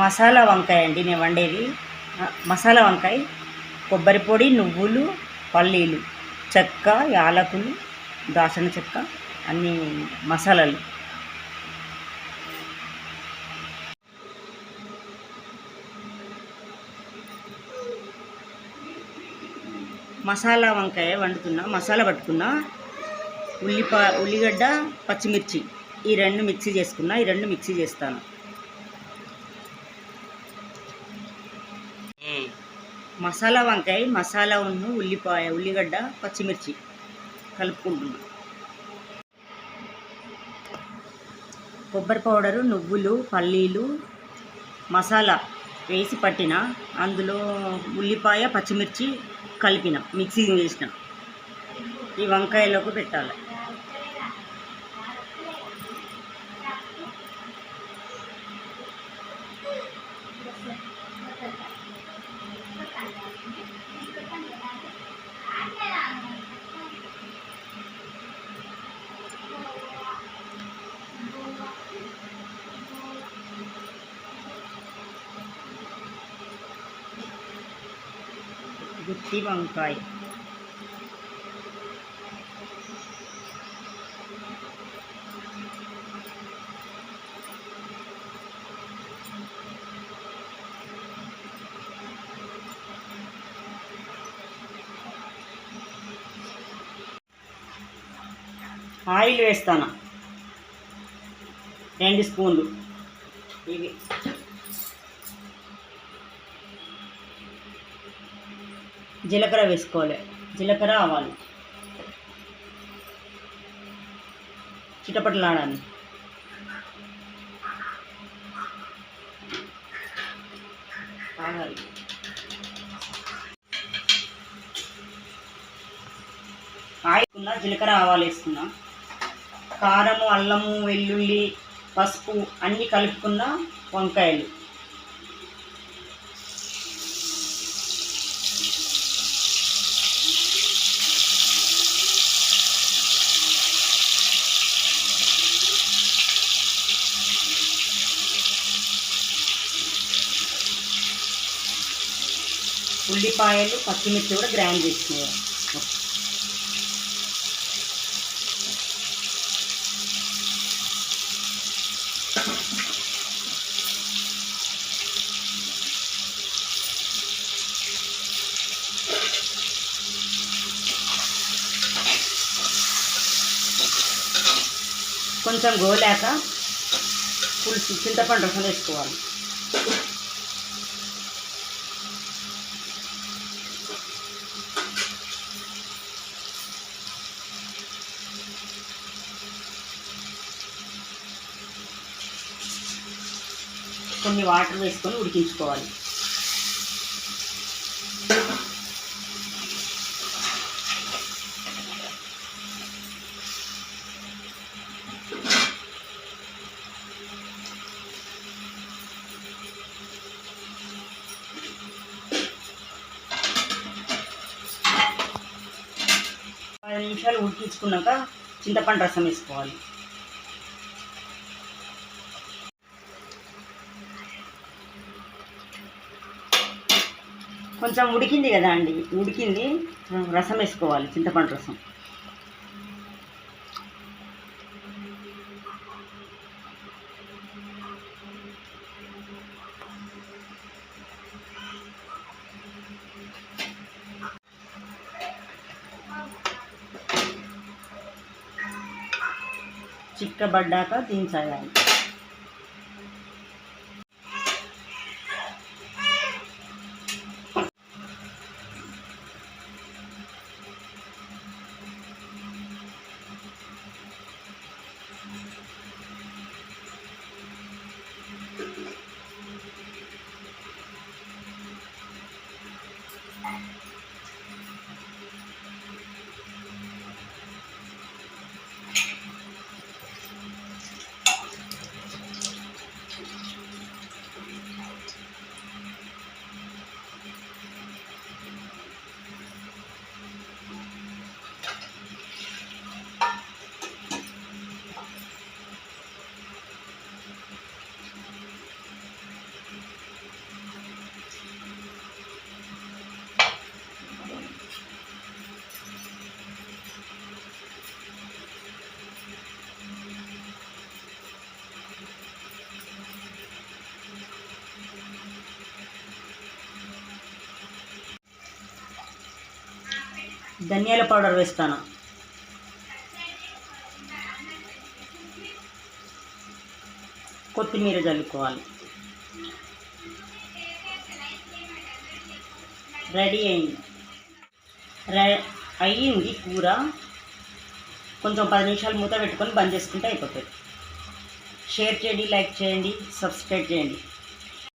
మసాలా వంకాయ అండి నేను వండేది. మసాలా వంకాయ కొబ్బరి పొడి నువ్వులు పల్లీలు చెక్క యాలకులు దాసన చెక్క అన్ని మసాలాలు. మసాలా వంకాయ వండుతున్నా మసాలా పట్టుకున్నా ఉల్లిపా ఉల్లిగడ్డ పచ్చిమిర్చి ఈ రెండు మిక్సీ చేసుకున్నా ఈ రెండు మిక్సీ చేస్తాను. మసాలా వంకాయ మసాలా ఉన్న ఉల్లిపాయ ఉల్లిగడ్డ పచ్చిమిర్చి కలుపుకుంటున్నా. కొబ్బరి పౌడరు నువ్వులు పల్లీలు మసాలా వేసి పట్టిన అందులో ఉల్లిపాయ పచ్చిమిర్చి కలిపిన మిక్సీ చేసిన. ఈ వంకాయలోకి పెట్టాలి. గుత్తి వంకాయ ఆయిల్ వేస్తాను. రెండు స్పూన్లు. ఇవి. జీలకర్ర వేసుకోవాలి. జీలకర్ర ఆవాలు. చిటపటలాడాలి. ఆగాలి. ఆయిల్ జీలకర్ర ఆవాలు వేసుకున్నా. కారము అల్లము వెల్లుల్లి పసుపు అన్నీ కలుపుకున్న వంకాయలు. ఉల్లిపాయలు పచ్చిమిర్చి కూడా గ్రైండ్ చేసుకునేవి కొంచెం గోలాక పులుసు చింతపండు రసం వేసుకోవాలి. కొన్ని వాటర్ వేసుకొని ఉడికించుకోవాలి. పది నిమిషాలు ఉడికించుకున్నాక చింతపండు రసం వేసుకోవాలి. కొంచెం ఉడికింది కదా అండి. ఉడికింది. రసం వేసుకోవాలి చింతపండు రసం. చిక్కబడ్డాక దించాలి ధనియాల పౌడర్ వేస్తాను. కొత్తిమీర చల్లుకోవాలి రెడీ అయింది. రె అయ్యింది కూర. కొంచెం పది నిమిషాలు మూత పెట్టుకొని బంద్ చేసుకుంటే అయిపోతుంది. షేర్ చేయండి లైక్ చేయండి సబ్స్క్రైబ్ చేయండి.